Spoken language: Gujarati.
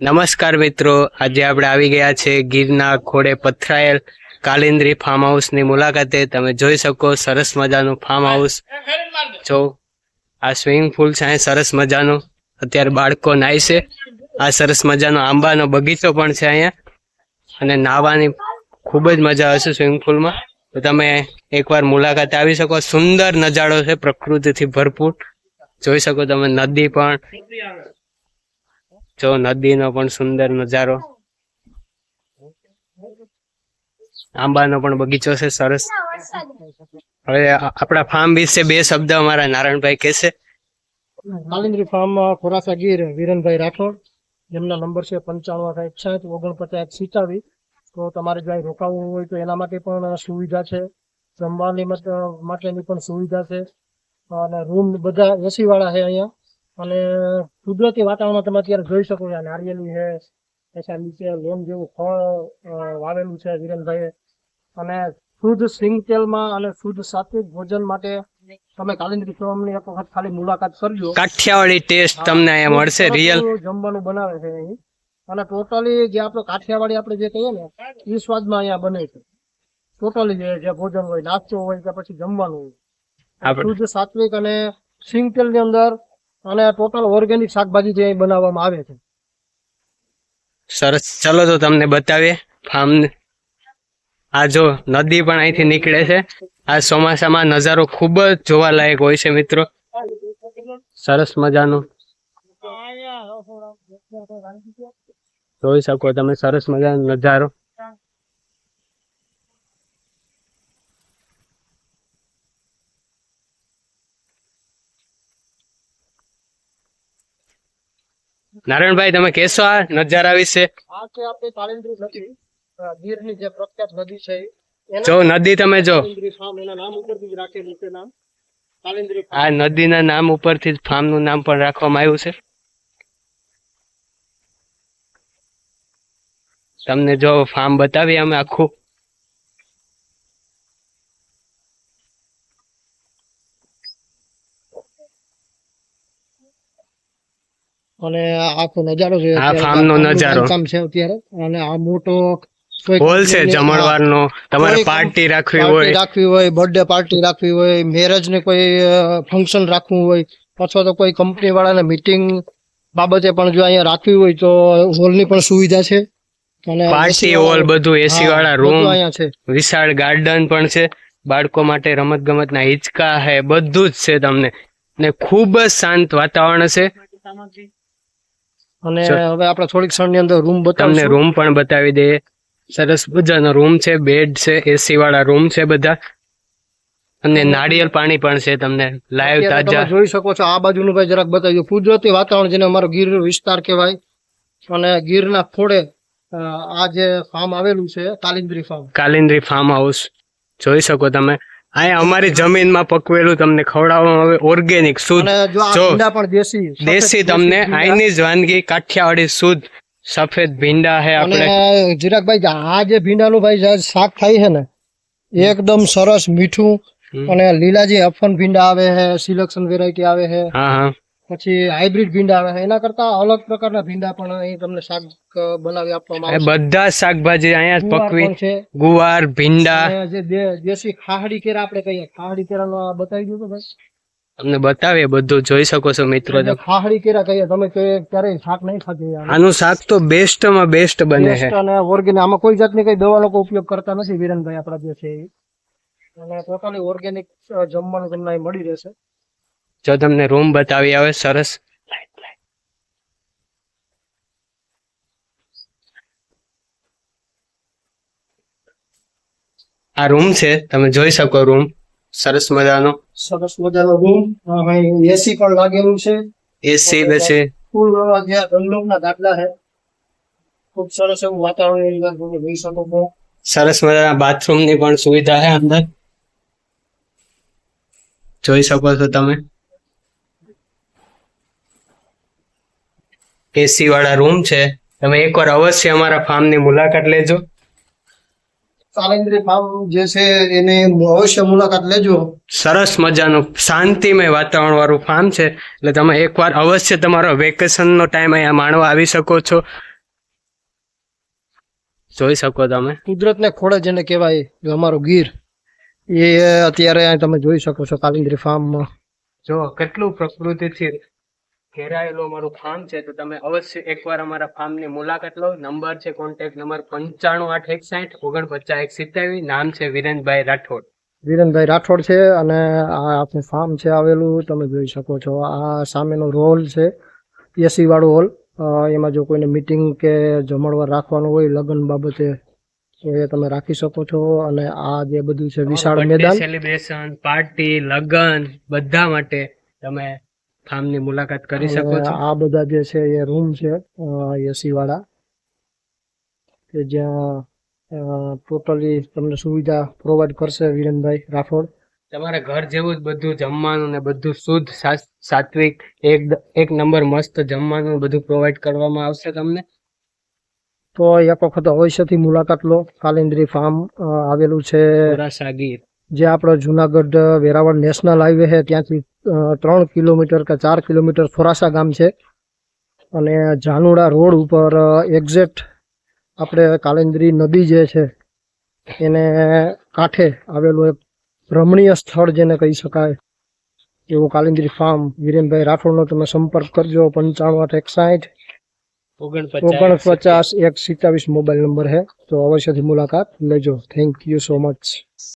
નમસ્કાર મિત્રો. આજે આપણે આવી ગયા છે ગીરના ખોડે પથરાયેલ કાલિન્દ્રી ફાર્મ હાઉસની મુલાકાતે. તમે જોઈ શકો સરસ મજાનું ફાર્મ હાઉસ જો આ સ્વિમિંગ પુલ છે, અહીં સરસ મજાનું. અત્યારે બાળકો નાય છે. આ સરસ મજાનો આંબાનો બગીચો પણ છે અહીંયા. અને નાહવાની ખૂબ જ મજા આવશે સ્વિમિંગ પુલમાં તો તમે એકવાર મુલાકાતે આવી શકો. સુંદર નજારો છે, પ્રકૃતિથી ભરપૂર. જોઈ શકો તમે નદી પણ. જો નદીનો પણ સુંદર નજારો. આંબાનો પણ બગીચો છે, સરસ. હવે આપણા ફાર્મ વિશે બે શબ્દ અમારા નારાયણભાઈ કહેશે. કાલિન્દ્રી ફાર્મ ખોરાસા ગીર, વિરનભાઈ રાઠોડ. જેમના નંબર છે પંચાણું, સાઠ સાઠ ઓગણપચાસ, સિત્તાવીસ. તો તમારે જો અહીં રોકાવું હોય તો એના માટે પણ સુવિધા છે. જમવાની માટેની પણ સુવિધા છે. અને રૂમ બધા એસી વાળા છે અહીંયા. અને કુદરતી વાતાવરણમાં તમે અત્યારે જોઈ શકો છો નારિયેલી છે પછી નીચે લોન જેવું ફળ વાવેલું છે વિરેનભાઈએ અને શુદ્ધ સિંગ તેલમાં અને શુદ્ધ સાત્વિક ભોજન માટે તમે કાલિન્દ્રી ફાર્મની એક વખત ખાલી મુલાકાત કરજો. કાઠિયાવાડી ટેસ્ટ તમને અહીંયા મળશે રિયલ. જમવાનું બનાવે છે અહીં. અને ટોટલી જે આપણે કાઠિયાવાડી આપણે જે કહીએ ને એ સ્વાદમાં અહીંયા બને છે. ટોટલી જે જે ભોજન હોય નાસ્તો હોય કે પછી જમવાનું હોય. શુદ્ધ સાત્વિક અને સિંગની અંદર અને ટોટલ ઓર્ગેનિક શાકભાજી જે અહીં બનાવવામાં આવે છે. સરસ. ચલો તો તમને બતાવીએ. ફાર્મ આ જો નદી પણ અહીંથી નીકળે છે. આ ચોમાસામાં નજારો ખૂબ જ જોવાલાયક હોય છે મિત્રો. સરસ મજાનું. જોઈ શકો તમે સરસ મજાનો નજારો. નારાયણભાઈ તમે કહેશો આ? નજારા વિશે આ છે આપણી કાલિન્દ્રી નદી ગીરની જે પ્રખ્યાત નદી છે જો નદી તમે જો. નામ ઉપરથી જ રાખેલું છે નામ. આ નદીના નામ ઉપરથી જ ફાર્મનું નામ પણ રાખવામાં આવ્યું છે. તમને જો ફાર્મ બતાવીએ અમે આખું. અને આખો નજારો છે આ ફાર્મ નો નજારો. છે અત્યારે. અને આ મોટો હોલ છે જમણવારનો. તમારે પાર્ટી રાખવી હોય. રાખવી હોય બર્થડે પાર્ટી રાખવી હોય મેરેજ ને કોઈ ફંક્શન રાખવું હોય અથવા તો કોઈ કંપની વાળાને મીટિંગ બાબતે પણ જો અહીંયા રાખવી હોય તો હોલની પણ સુવિધા છે. અને પાર્ટી હોલ બધું એસી વાળા રૂમ અહીંયા છે. વિશાળ ગાર્ડન પણ છે. બાળકો માટે રમત ગમતના હિંચકા હે બધું જ છે તમને. ને ખૂબ જ શાંત વાતાવરણ છે. અને હવે આપણે થોડીક ક્ષણની અંદર રૂમ તમને રૂમ પણ બતાવી દઈએ સરસ મજાનો રૂમ છે બેડ છે એસી વાળા રૂમ છે બધા. અને નાળિયેર પાણી પણ છે તમને લાઈવ તાજા. જોઈ શકો છો આ બાજુનું ભાઈ જરાક બતાવ્યું કુદરતી વાતાવરણ જેને અમારો ગીર વિસ્તાર કહેવાય. અને ગીરના ખોડે અ, આ જે ફાર્મ આવેલું છે Kalindri farm Kalindri farm house જોઈ શકો તમે. અહીંયા અમારી જમીનમાં પકવેલું તમને ખવડાવવામાં આવે ઓર્ગેનિક શુદ્ધ. જો ભીંડા દેશી દેશી તમને ભીંડા. અહીંની જ વાનગી કાઠિયાવાડી શુદ્ધ સફેદ ભીંડા હે આપણે. જીરાકભાઈ આ જે ભીંડાનું ભાઈ જે શાક થાય છે ને એકદમ સરસ મીઠું અને લીલાજી અફન ભીંડા આવે છે સિલેક્શન વેરાયટી આવે છે. હા હા. પછી હાઇબ્રિડ ભીંડા આવે એના કરતા અલગ પ્રકારના ભીંડા પણ અહીં તમને શાક બનાવી આપવામાં આવે બધા શાકભાજી અહીંયા પકવી. છે. ગુવાર ભીંડા. જે દેશી ખાહડી કેરા આપણે કહીએ. ખાહડી કેરાનો આ બતાવી દો બસ તમને બતાવીએ બધું જોઈ શકો છો મિત્રો ખાહડી કેરા કહીએ. તમે ક્યારેય શાક નહીં ખાતી આનું. આનું શાક તો બેસ્ટમાં બેસ્ટ બને છે. અને ઓર્ગેનિક આમાં કોઈ જાતની કઈ દવા લોકો ઉપયોગ કરતા નથી વિરેનભાઈ આપણા જે છે અને ટોટલી ઓર્ગેનિક જમવાનું તમને મળી રહેશે. જો તમને રૂમ બતાવી આવે સરસ. આ રૂમ છે તમે જોઈ શકો રૂમ. સરસ મજાનો. સરસ મજાનો રૂમ. એસી પણ લાગેલું છે. એસી બેસે ફૂલ રંગલોકના દાખલા છે. ખૂબ સરસ એવું વાતાવરણ જોઈ શકો છો. સરસ મજાના બાથરૂમની પણ સુવિધા છે અંદર. જોઈ શકો છો તમે. એસી વાળા રૂમ છે. તમે એકવાર અવશ્ય અમારા ફાર્મની મુલાકાત લેજો. કાલિન્દ્રી ફાર્મ જે છે એને અવશ્ય મુલાકાત લેજો. સરસ મજાનું શાંતિમય વાતાવરણ વાળું ફાર્મ છે. એટલે તમે એકવાર અવશ્ય તમારો વેકેશનનો ટાઈમ અહીંયા માણવા આવી શકો છો. જોઈ શકો તમે. કુદરતને ખોળે જેને કહેવાય અમારું ગીર એ અત્યારે તમે જોઈ શકો છો કાલિંદ્રી ફાર્મમાં. જો કેટલું પ્રકૃતિથી ઘેરાયેલું અમારું ફાર્મ છે તો તમે અવશ્ય એકવાર અમારા ફાર્મની મુલાકાત લો. નંબર છે કોન્ટેક્ટ નંબર પંચાણું આઠ એકસાઠ ઓગણપચાસ એક સિત્તાવીસ નામ છે વિરેનભાઈ રાઠોડ. વિરેનભાઈ રાઠોડ છે અને આ આપણું ફાર્મ છે આવેલું તમે જોઈ શકો છો. આ સામેનો રોલ છે એસી વાળો હોલ એમાં જો કોઈને મિટિંગ કે જમણવાર રાખવાનું હોય લગ્ન બાબતે તો એ તમે રાખી શકો છો. અને આ જે બધું છે વિશાળ મેદાન. સેલિબ્રેશન પાર્ટી લગ્ન બધા માટે તમે ફાર્મની મુલાકાત કરી શકો છો. આ બધા જે છે એ રૂમ છે એસી વાળા કે જ્યાં ટોટલી તમને સુવિધા પ્રોવાઈડ કરશે વિરેનભાઈ રાઠોડ. તમારા ઘર જેવું જ બધું જમવાનું ને બધું શુદ્ધ સાત્વિક એક એક નંબર મસ્ત જમવાનું બધું પ્રોવાઈડ કરવામાં આવશે તમને? તો એક વખત અવશ્યથી મુલાકાત લો. કાલિન્દ્રી ફાર્મ આવેલું છે ખોરાસા ગીર જે આપણો જુનાગઢ, વેરાવળ નેશનલ હાઈવે છે, ત્યાંથી ત્રણ કિલોમીટર કે ચાર કિલોમીટર ફોરાસા ગામ છે. અને જાનુડા રોડ ઉપર એક્ઝેક્ટ આપણે કાલેન્દ્રી નદી જે છે, એને કાંઠે આવેલું એક રમણીય સ્થળ જેને કહી શકાય, એવું કાલિન્દ્રી ફાર્મ. વિરેનભાઈ રાઠોડનો તમે સંપર્ક કરજો, પંચાણું આઠ એકસાઠ, ઓગણપચાસ ઓગણપચાસ એક સિત્તાવીસ મોબાઈલ નંબર છે. તો અવશ્યથી મુલાકાત લેજો. Thank you so much